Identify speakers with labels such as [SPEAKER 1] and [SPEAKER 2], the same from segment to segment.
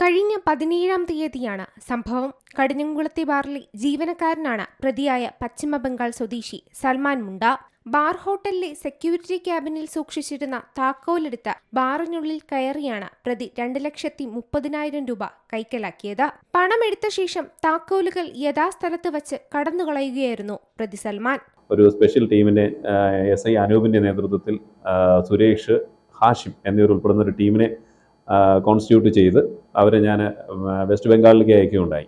[SPEAKER 1] കഴിഞ്ഞ പതിനേഴാം തീയതിയാണ് സംഭവം. കടിഞ്ഞുംകുളത്തെ ബാറിലെ ജീവനക്കാരനാണ് പ്രതിയായ പശ്ചിമ ബംഗാൾ സ്വദേശി സൽമാൻ മുണ്ട. ബാർ ഹോട്ടലിലെ സെക്യൂരിറ്റി ക്യാബിനിൽ സൂക്ഷിച്ചിരുന്ന താക്കോലെടുത്ത ബാറിനുള്ളിൽ കയറിയാണ് പ്രതി രണ്ട് ലക്ഷത്തി മുപ്പതിനായിരം രൂപ കൈക്കലാക്കിയത്. പണമെടുത്ത ശേഷം താക്കോലുകൾ യഥാസ്ഥലത്ത് വച്ച് കടന്നുകളയുകയായിരുന്നു പ്രതി സൽമാൻ.
[SPEAKER 2] ഒരു സ്പെഷ്യൽ ടീമിനെ എസ് ഐ അനൂപിന്റെ നേതൃത്വത്തിൽ സുരേഷ് ഹാഷിം എന്നിവർ ഉൾപ്പെടുന്ന ഒരു ടീമിനെ കോൺസ്റ്റിറ്റ്യൂട്ട് ചെയ്ത് അവരെ ഞാൻ വെസ്റ്റ് ബംഗാളിലേക്ക് അയക്കുകയുണ്ടായി.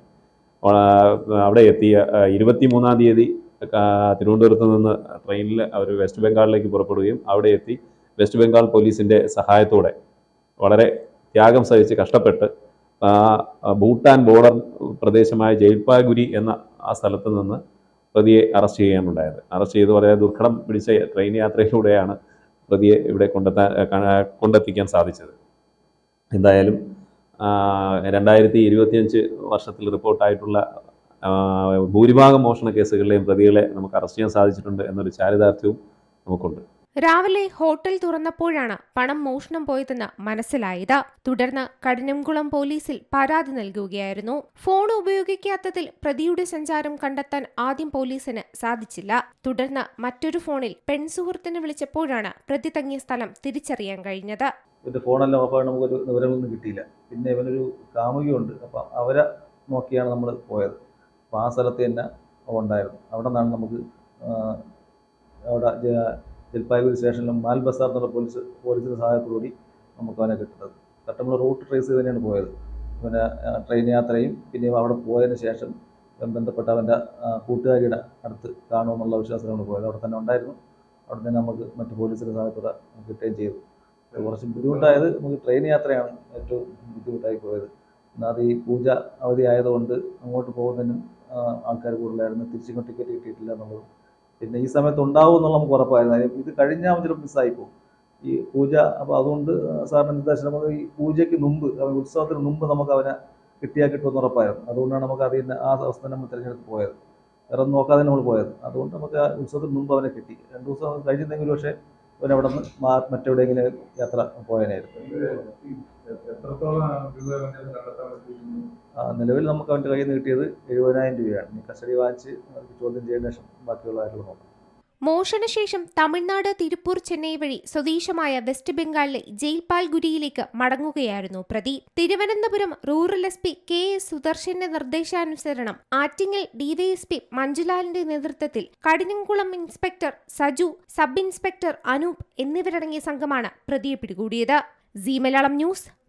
[SPEAKER 2] അവിടെ എത്തിയ ഇരുപത്തി മൂന്നാം തീയതി തിരുവനന്തപുരത്ത് നിന്ന് ട്രെയിനിൽ അവർ വെസ്റ്റ് ബംഗാളിലേക്ക് പുറപ്പെടുകയും അവിടെ എത്തി. വെസ്റ്റ് ബംഗാൾ പോലീസിന്റെ സഹായത്തോടെ വളരെ ത്യാഗം സഹിച്ച് കഷ്ടപ്പെട്ട് ഭൂട്ടാൻ ബോർഡർ പ്രദേശമായ ജയിൽപാഗുരി എന്ന ആ സ്ഥലത്ത് നിന്ന് പ്രതിയെ അറസ്റ്റ് ചെയ്യാനുണ്ടായത് അറസ്റ്റ് ചെയ്ത് വളരെ ദുർഘടം പിടിച്ച ട്രെയിൻ യാത്രയിലൂടെയാണ് പ്രതിയെ ഇവിടെ കൊണ്ടെത്താൻ കൊണ്ടെത്തിക്കാൻ സാധിച്ചത്. എന്തായാലും രണ്ടായിരത്തി ഇരുപത്തിയഞ്ച് വർഷത്തിൽ റിപ്പോർട്ടായിട്ടുള്ള ഭൂരിഭാഗം മോഷണ കേസുകളിലെയും പ്രതികളെ നമുക്ക് അറസ്റ്റ് ചെയ്യാൻ സാധിച്ചിട്ടുണ്ട് എന്നൊരു ചാരിതാർത്ഥ്യവും നമുക്കുണ്ട്.
[SPEAKER 1] രാവിലെ ഹോട്ടൽ തുറന്നപ്പോഴാണ് പണം മോഷണം പോയതെന്ന് മനസ്സിലായത്. തുടർന്ന് കഠിനംകുളം പോലീസിൽ പരാതി നൽകുകയായിരുന്നു. ഫോൺ ഉപയോഗിക്കാത്തതിൽ പ്രതിയുടെ സഞ്ചാരം കണ്ടെത്താൻ ആദ്യം പോലീസിന് സാധിച്ചില്ല. തുടർന്ന് മറ്റൊരു ഫോണിൽ പെൺസുഹൃത്തിനെ വിളിച്ചപ്പോഴാണ് പ്രതി തങ്ങിയ സ്ഥലം തിരിച്ചറിയാൻ കഴിഞ്ഞത്.
[SPEAKER 3] വിവരമൊന്നും കിട്ടിയില്ല. പിന്നെ ഇവനൊരു കാമുകിയുണ്ട്. അപ്പം അവരെ നോക്കിയാണ് നമ്മൾ പോയത്. അപ്പോൾ ആ സ്ഥലത്ത് തന്നെ ഉണ്ടായിരുന്നു. അവിടെ നിന്നാണ് നമുക്ക് അവിടെ ജൽപായ്ഗുരി സ്റ്റേഷനിലും മാൽബസാർ എന്നുള്ള പോലീസ് പോലീസിന്റെ സഹായത്തോടുകൂടി നമുക്ക് അവനെ കിട്ടുന്നത്. കറക്റ്റ് നമ്മൾ റൂട്ട് ട്രേസ് ചെയ്ത് തന്നെയാണ് പോയത്. പിന്നെ ട്രെയിൻ യാത്രയും പിന്നെ അവിടെ പോയതിന് ശേഷം ബന്ധപ്പെട്ട അവന്റെ കൂട്ടുകാരിയുടെ അടുത്ത് കാണുമെന്നുള്ള വിശ്വാസത്തിലാണ് പോയത്. അവിടെ തന്നെ ഉണ്ടായിരുന്നു. അവിടെ തന്നെ നമുക്ക് മറ്റു പോലീസിന്റെ സഹായത്തോടെ കിട്ടുകയും ചെയ്തു. കുറച്ച് ബുദ്ധിമുട്ടായത് നമുക്ക് ട്രെയിൻ യാത്രയാണ് ഏറ്റവും ബുദ്ധിമുട്ടായി പോയത്. എന്നാൽ ഈ പൂജ അവധി ആയതുകൊണ്ട് അങ്ങോട്ട് പോകുന്നതിനും ആൾക്കാർ കൂടുതലായിരുന്നു. തിരിച്ചിങ്ങോട്ട് ടിക്കറ്റ് കിട്ടിയിട്ടില്ല എന്നുള്ളതും പിന്നെ ഈ സമയത്ത് ഉണ്ടാവും എന്നുള്ള നമുക്ക് ഉറപ്പായിരുന്നു. ഇത് കഴിഞ്ഞാൽ ചിലപ്പോൾ മിസ്സായി പോകും ഈ പൂജ അപ്പോൾ അതുകൊണ്ട് സാറിന്റെ നിർദ്ദേശം നമുക്ക് ഈ പൂജയ്ക്ക് മുമ്പ് അവൻ ഉത്സവത്തിന് മുമ്പ് നമുക്ക് അവനെ കിട്ടിയാൽ കിട്ടുമെന്ന് ഉറപ്പായിരുന്നു. അതുകൊണ്ടാണ് നമുക്ക് അറിയുന്ന ആ അവസ്ഥ നമ്മൾ തിരഞ്ഞെടുത്ത് പോയത്. വേറെ നോക്കാതെ നമ്മൾ പോയത്. അതുകൊണ്ട് നമുക്ക് ആ ഉത്സവത്തിന് മുമ്പ് അവനെ കിട്ടി. രണ്ട് ദിവസം കഴിഞ്ഞിരുന്നെങ്കിൽ പക്ഷേ അവൻ അവിടെ നിന്ന് മറ്റെവിടെയെങ്കിലും യാത്ര പോയനായിരുന്നു. ആ, നിലവിൽ നമുക്ക് അവന്റെ കയ്യിൽ നിന്ന് കിട്ടിയത് എഴുപതിനായിരം രൂപയാണ്. ഇനി കസ്റ്റഡി വാങ്ങിച്ച് അവർക്ക് ചോദ്യം ചെയ്തതിനു ശേഷം ബാക്കിയുള്ളതായിട്ടുള്ള നോക്കാം.
[SPEAKER 1] മോഷണശേഷം തമിഴ്നാട് തിരുപ്പൂർ ചെന്നൈ വഴി സ്വദേശമായ വെസ്റ്റ് ബംഗാളിലെ ജയിൽപാൽഗുരിയിലേക്ക് മടങ്ങുകയായിരുന്നു പ്രതി. Thiruvananthapuram rural S P K S സുദർശന്റെ നിർദ്ദേശാനുസരണം ആറ്റിങ്ങൽ ഡിവൈഎസ്പി മഞ്ജുലാലിന്റെ നേതൃത്വത്തിൽ Kadinamkulam inspector Saju sub inspector Anoop എന്നിവരടങ്ങിയ സംഘമാണ് പ്രതിയെ പിടികൂടിയത്. C Malayalam news